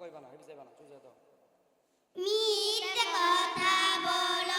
কইবা না হেবি যাইবা না চুজে দাও মিথ্যে কথা বলো।